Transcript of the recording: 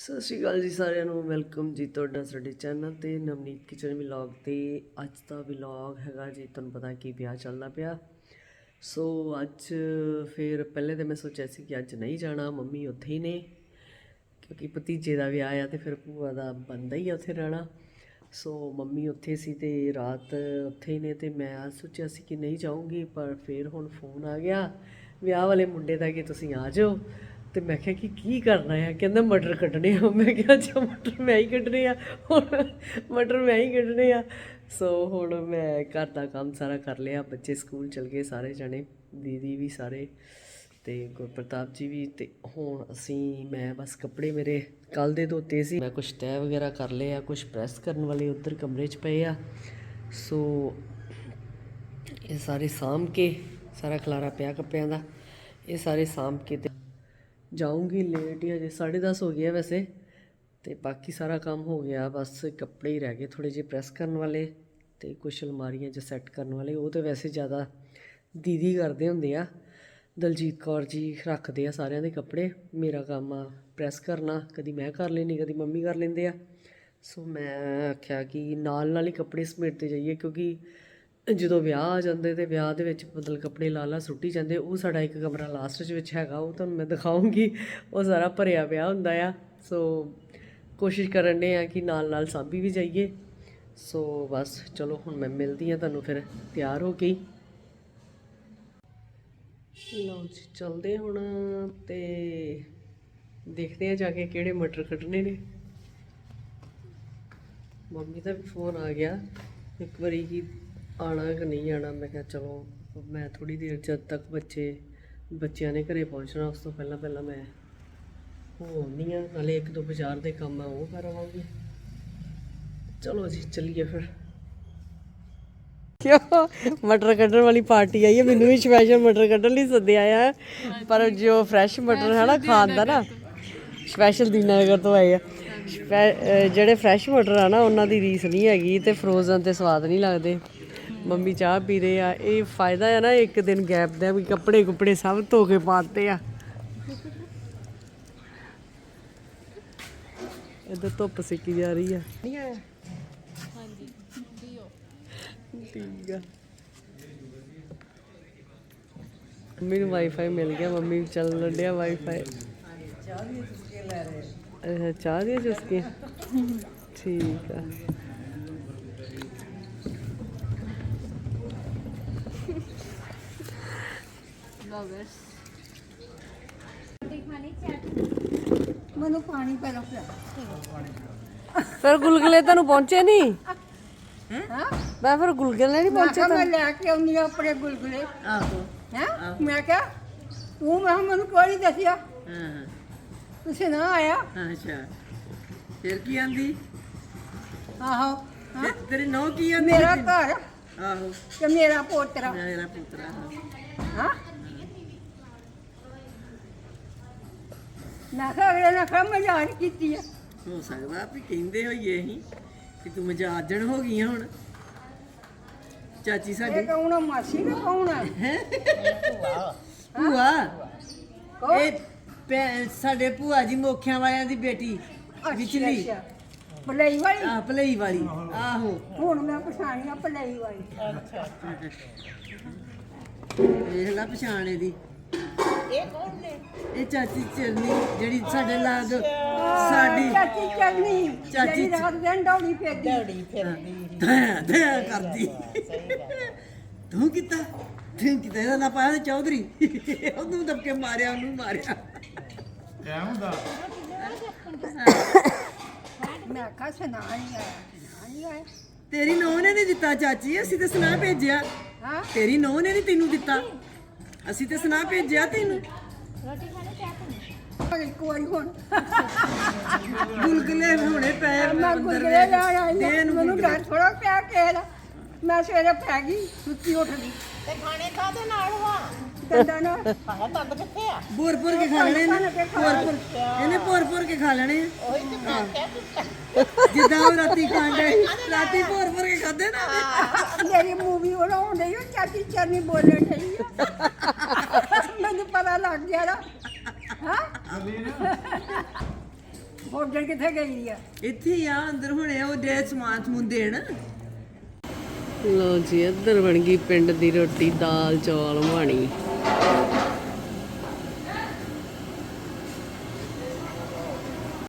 ਸਤਿ ਸ਼੍ਰੀ ਅਕਾਲ ਜੀ ਸਾਰਿਆਂ ਨੂੰ, ਵੈਲਕਮ ਜੀ ਤੁਹਾਡਾ ਸਾਡੇ ਚੈਨਲ ਤੇ ਨਵਨੀਤ ਕਿਚਨ ਵਲੌਗ ਤੇ। ਅੱਜ ਦਾ ਵਲੌਗ ਹੈਗਾ ਜੀ, ਤੁਹਾਨੂੰ ਪਤਾ ਕਿ ਵਿਆਹ ਚੱਲਦਾ ਪਿਆ। ਸੋ ਅੱਜ ਫਿਰ ਪਹਿਲੇ ਤਾਂ ਮੈਂ ਸੋਚਿਆ ਸੀ ਕਿ ਅੱਜ ਨਹੀਂ ਜਾਣਾ, ਮੰਮੀ ਉੱਥੇ ਹੀ ਨੇ। ਕਿਉਂਕਿ ਭਤੀਜੇ ਦਾ ਵਿਆਹ ਆ ਤੇ ਫਿਰ ਭੂਆ ਦਾ ਬੰਦਾ ਹੀ ਆ ਉੱਥੇ ਰਹਿਣਾ। ਸੋ ਮੰਮੀ ਉੱਥੇ ਸੀ ਤੇ ਰਾਤ ਉੱਥੇ ਹੀ ਨੇ ਤੇ ਮੈਂ ਸੋਚਿਆ ਸੀ ਕਿ ਨਹੀਂ ਜਾਊਂਗੀ, ਪਰ ਫਿਰ ਹੁਣ ਫੋਨ ਆ ਗਿਆ। ਵਿਆਹ ਵਾਲੇ ਮੁੰਡੇ ਦਾ ਕਿ ਤੁਸੀਂ ਆ ਜਾਓ। ਤੇ ਮੈਂ ਕਿਹਾ ਕਿ ਕੀ ਕਰਨਾ ਹੈ ਕਹਿੰਦਾ ਮਟਰ ਕੱਢਣੇ ਆ। ਮੈਂ ਕਿਹਾ, ਅੱਛਾ, ਮਟਰ ਮੈਂ ਹੀ ਕੱਢਣੇ ਆ। ਹੁਣ ਮਟਰ ਮੈਂ ਹੀ ਕੱਢਣੇ ਆ। ਸੋ ਹੁਣ ਮੈਂ ਘਰ ਦਾ ਕੰਮ ਸਾਰਾ ਕਰ ਲਿਆ। ਬੱਚੇ ਸਕੂਲ ਚਲ ਗਏ ਸਾਰੇ ਜਣੇ। ਦੀਦੀ ਵੀ ਸਾਰੇ ਤੇ ਗੁਰਪ੍ਰਤਾਪ ਜੀ ਵੀ ਤੇ ਹੁਣ ਅਸੀਂ, ਮੈਂ ਬਸ ਕੱਪੜੇ ਮੇਰੇ ਕੱਲ ਦੇ ਧੋਤੇ ਸੀ। ਮੈਂ ਕੁਝ ਤੈਅ ਵਗੈਰਾ ਕਰ ਲਏ ਆ ਕੁਝ ਪ੍ਰੈਸ ਕਰਨ ਵਾਲੇ ਉੱਧਰ ਕਮਰੇ 'ਚ ਪਏ ਆ। ਸੋ ਇਹ ਸਾਰੇ ਸਾਂਭ ਕੇ, ਸਾਰਾ ਖਲਾਰਾ ਪਿਆ ਕੱਪੜਿਆਂ ਦਾ। ਇਹ ਸਾਰੇ ਸਾਂਭ ਕੇ ਤੇ ਜਾਊਂਗੀ ਲੇਟ ਹੀ ਅਜੇ 10:30 ਹੋ ਗਿਆ ਵੈਸੇ। ਤੇ ਬਾਕੀ ਸਾਰਾ ਕੰਮ ਹੋ ਗਿਆ, ਬਸ ਕੱਪੜੇ ਹੀ ਰਹਿ ਗਏ ਥੋੜੇ ਜਿਹੇ ਪ੍ਰੈਸ ਕਰਨ ਵਾਲੇ ਤੇ ਕੁਝ ਅਲਮਾਰੀਆਂ 'ਚ ਸੈੱਟ ਕਰਨ ਵਾਲੇ। ਉਹ ਤੇ ਵੈਸੇ ਜ਼ਿਆਦਾ ਦੀਦੀ ਕਰਦੇ ਹੁੰਦੇ ਆ। ਦਲਜੀਤ ਕੌਰ ਜੀ ਰੱਖਦੇ ਆ ਸਾਰਿਆਂ ਦੇ ਕੱਪੜੇ। ਮੇਰਾ ਕੰਮ ਆ ਪ੍ਰੈਸ ਕਰਨਾ। ਕਦੀ ਮੈਂ ਕਰ ਲੈਣੀ ਕਦੀ ਮੰਮੀ ਕਰ ਲੈਂਦੇ ਆ। ਸੋ ਮੈਂ ਆਖਿਆ ਕਿ ਨਾਲ ਨਾਲ ਹੀ ਕੱਪੜੇ ਸਮੇਟਦੇ ਜਾਈਏ ਕਿਉਂਕਿ ਜਦੋਂ ਵਿਆਹ ਆ ਜਾਂਦੇ ਤੇ ਵਿਆਹ ਦੇ ਵਿੱਚ ਬਦਲ ਕੱਪੜੇ ਲਾ ਲਾ, ਸੁੱਟੀ ਜਾਂਦੇ, ਉਹ ਸਾਡਾ ਇੱਕ ਕਮਰਾ ਲਾਸਟ 'ਚ ਵਿੱਚ ਹੈਗਾ, ਉਹ ਤੁਹਾਨੂੰ ਮੈਂ ਦਿਖਾਉਂਗੀ। ਉਹ ਸਾਰਾ ਭਰਿਆ ਵਿਆਹ ਹੁੰਦਾ ਆ। ਸੋ ਕੋਸ਼ਿਸ਼ ਕਰਨ ਦੇ ਆ ਕਿ ਨਾਲ ਨਾਲ ਸਾਂਭੀ ਵੀ ਜਾਈਏ। ਸੋ ਬਸ, ਚਲੋ, ਹੁਣ ਮੈਂ ਮਿਲਦੀ ਆ ਤੁਹਾਨੂੰ ਫਿਰ, ਤਿਆਰ ਹੋ ਕੇ ਹੀ। ਲਓ ਜੀ, ਚਲਦੇ ਹੁਣ ਤੇ ਦੇਖਦੇ ਆ ਜਾ ਕੇ ਕਿਹੜੇ ਮਟਰ ਕੱਢਣੇ ਨੇ। ਮੰਮੀ ਦਾ ਵੀ ਫੋਨ ਆ ਗਿਆ। ਇੱਕ ਵਾਰੀ ਕਿ ਆਣਾ ਕਿ ਨਹੀਂ ਆਣਾ ਮੈਂ ਕਿਹਾ ਚਲੋ ਮੈਂ ਥੋੜੀ ਦੇਰ ਜਦ ਤੱਕ ਬੱਚੇ ਬੱਚਿਆਂ ਨੇ ਘਰੇ ਪਹੁੰਚਣਾ ਉਸ ਤੋਂ ਪਹਿਲਾਂ ਪਹਿਲਾਂ ਮੈਂ ਹੋ ਆਉਂਦੀ ਆ ਨਾਲੇ ਇੱਕ ਦੋ ਬਾਜ਼ਾਰ ਦੇ ਕੰਮ ਆ ਉਹ ਕਰ ਆਵਾਂਗੀ। ਚਲੋ ਜੀ ਚੱਲੀਏ ਫਿਰ। ਕਿਉਂ? ਮਟਰ ਕੱਢਣ ਵਾਲੀ ਪਾਰਟੀ ਆਈ ਹੈ। ਮੈਨੂੰ ਵੀ ਸਪੈਸ਼ਲ ਮਟਰ ਕੱਢਣ ਲਈ ਸੱਦਿਆ ਆ। ਪਰ ਜੋ ਫਰੈਸ਼ ਮਟਰ ਹੈ ਨਾ ਖਾਣ ਦਾ ਨਾ। ਸਪੈਸ਼ਲ ਦੀਨਾਨਗਰ ਤੋਂ ਆਏ ਆ। ਜਿਹੜੇ ਫਰੈਸ਼ ਮਟਰ ਆ ਨਾ ਉਹਨਾਂ ਦੀ ਰੀਸ ਨਹੀਂ ਹੈਗੀ ਤੇ ਫਰੋਜ਼ਨ ਤੇ ਸਵਾਦ ਨਹੀਂ ਲੱਗਦੇ। ਮੰਮੀ ਚਾਹ ਪੀ ਰਹੇ ਆ। ਇਹ ਫਾਇਦਾ ਹੈ ਨਾ ਇੱਕ ਦਿਨ ਗੈਪ ਦਾ ਵੀ ਕੱਪੜੇ ਕੁਪੜੇ ਸਭ ਧੋ ਕੇ ਪਾਤੇ ਆ। ਇਧਰ ਧੁੱਪ ਸਿੱਕੀ ਜਾ ਰਹੀ ਆ। ਨਹੀਂ ਆਇਆ? ਠੀਕ ਆ। ਮੰਮੀ ਨੂੰ ਵਾਈਫਾਈ ਮਿਲ ਗਿਆ ਮੰਮੀ ਚੱਲ ਲੱਡਿਆ ਵਾਈਫਾਈ ਅੱਛਾ ਚਾਹ ਦੀਆਂ ਚੁਸਕੀਆਂ। ਠੀਕ ਆ। ਮੈਨੂੰ ਪਾਣੀ ਪਹਿਲਾਂ ਪਿਆ। ਫਿਰ ਗੁਲਗੁਲੇ ਤੁਹਾਨੂੰ ਪਹੁੰਚੇ ਨਹੀਂ? ਹਾਂ? ਮੈਂ ਫਿਰ ਗੁਲਗੁਲੇ ਨਹੀਂ ਮੈਂ ਪਹੁੰਚੇ ਕਿਹਾ ਮੈਂ ਲੈ ਕੇ ਆਉਂਦੀ ਆ ਆਪਣੇ ਗੁਲਗੁਲੇ। ਆਹੋ। ਹੈ? ਮੈਂ ਕਿਹਾ ਤੂੰ ਮੈਂ ਕਿਹਾ ਮੈਨੂੰ ਕਿਉਂ ਨਹੀਂ ਦੱਸਿਆ। ਹਾਂ ਤੁਸੀਂ ਨਾ ਆਇਆ। ਹਾਂ ਅੱਛਾ। ਫਿਰ ਕੀ ਆਂਦੀ? ਆਹੋ ਤੇ- ਤੇਰੀ ਨੌ ਕੀ ਆਂਦੀ? ਮੇਰਾ ਘਰ ਆਹੋ। ਤੇ ਮੇਰਾ ਪੋਤਰਾ। ਮੇਰਾ ਪੁੱਤਰਾ ਹਾਂ। ਹਾਂ? ਮੈਂ ਕਿਹਾ ਅਗਲੇ ਨੇ ਕਿਹਾ ਮਜ਼ਾਕ ਕੀਤੀ ਆ। ਹੋ ਸਕਦਾ ਵੀ ਕਹਿੰਦੇ ਹੋਈਏ ਅਸੀਂ ਕਿ ਤੂੰ ਮਜਾਜਣ ਹੋ ਗਈ ਆਂ ਹੁਣ। ਚਾਚੀ ਇਹ ਸਾਡੀ ਕੌਣ ਆ ਮਾਸੀ ਕਿ ਕੌਣ ਆ ਭੂਆ। ਕੌਣ? ਇਹ ਭੈ- ਸਾਡੇ ਭੂਆ ਜੀ ਮੋਖਿਆਂ ਵਾਲਿਆਂ ਦੀ ਬੇਟੀ ਵਿਚਲੀ। ਅੱਛਾ। ਪਲਈ ਵਾਲੀ? ਆ ਭਲਈ ਵਾਲੀ। ਆਹੋ। ਹੁਣ ਮੈਂ ਪਛਾਣੀ ਆ ਪਲਈ ਵਾਲੀ ਵੇਖ ਲੈ ਪਛਾਣ ਇਹਦੀ। ਨੇ ਇਹ ਚਾਚੀ ਚਰਨੀ ਜਿਹੜੀ ਸਾਡੇ ਲਾਗ ਸਾਡੀ ਚਾਚੀ ਚੜਨੀ ਚਾਚੀ ਰਾਤ ਦਿਨ ਦੌੜੀ ਫਿਰਦੀ। ਦੌੜੀ ਦਇਆ ਦਇਆ ਕਰਦੀ। ਤੂੰ ਕੀਤਾ? ਤੂੰ ਕੀਤਾ? ਇਹਦਾ ਨਾ ਪਾਇਆ ਤੇ ਚੌਧਰੀ। ਉਹਨੂੰ ਦਬਕੇ ਮਾਰਿਆ ਉਹਨੂੰ ਮਾਰਿਆ। ਮੈਂ ਕਿਹਾ ਸੁਣਾ ਨਹੀਂ ਆਇਆ ਸੁਣਾ ਨਹੀਂ ਆਇਆ ਤੇਰੀ ਨੌਂ ਨੇ ਨਹੀਂ ਦਿੱਤਾ ਚਾਚੀ ਅਸੀਂ ਤੇ ਸੁਨਾ ਭੇਜਿਆ। ਹਾਂ? ਤੇਰੀ ਨੌਂ ਨੇ ਨਹੀਂ ਤੈਨੂੰ ਦਿੱਤਾ। ਅਸੀਂ ਤੇ ਸੁਨਾ ਭੇਜਿਆ ਤੈਨੂੰ। ਪਰ ਇੱਕ ਵਾਰੀ ਹੁਣ। ਗੁਲਗੁਲੇ ਹੋਣੇ ਪਏ ਮੈਂ ਦੇ। ਲੈਣ ਆਈ ਹਾਂ। ਇਹਨੂੰ ਮੈਨੂੰ ਗੁਲਗੁਲੇ। ਡਰ ਥੋੜਾ ਪਿਆ ਕਿਸੇ ਦਾ ਮੈਂ ਸਵੇਰੇ ਪੈ ਗਈ ਸੁੱਤੀ ਉੱਠ ਗਈ ਤੇ ਖਾਣੇ ਕਾਦੇ ਨਾਲ ਵਾ। ਦੰਦਾਂ ਨਾ। ਖਾਣਾ ਤੰਦ ਕਿੱਥੇ ਆ? ਭੋਰ ਭੋਰ ਕੇ ਖਾ ਲੈਣੇ ਕੇ ਖਾ ਭੋਰ ਭੋਰ ਇਹਨੇ ਭੋਰ ਭੋਰ ਕੇ ਖਾ ਲੈਣੇ ਆ। ਉਹੀ ਤੇ ਮੈਂ ਕਿਹਾ ਜਿੱਦਾਂ ਉਹ ਰਾਤੀ ਖਾਂਦੇ ਰਾਤੀ ਭੋਰ ਭੋਰ ਕੇ ਖਾਦੇ ਨਾ। ਮੇਰੀ ਮੂਵੀ ਬਣਾਉਣ ਡਈ ਉਹ ਚਾਚੀ ਚਰਨੀ ਬੋਲਣ ਡਈ ਆ। ਗਿਆ ਨਾ ਹਾਂ? ਬੋਰਡਰ ਕਿੱਥੇ ਗਈ ਆ? ਇੱਥੇ ਹੀ ਆ ਅੰਦਰ ਹੁਣੇ ਉਹ ਦੇ ਸਮਾਨ ਸਮੂਨ ਦੇਣ। ਲੋ ਜੀ ਇੱਧਰ ਬਣ ਗਈ ਪਿੰਡ ਦੀ ਰੋਟੀ ਦਾਲ ਚੌਲ ਮਾਣੀ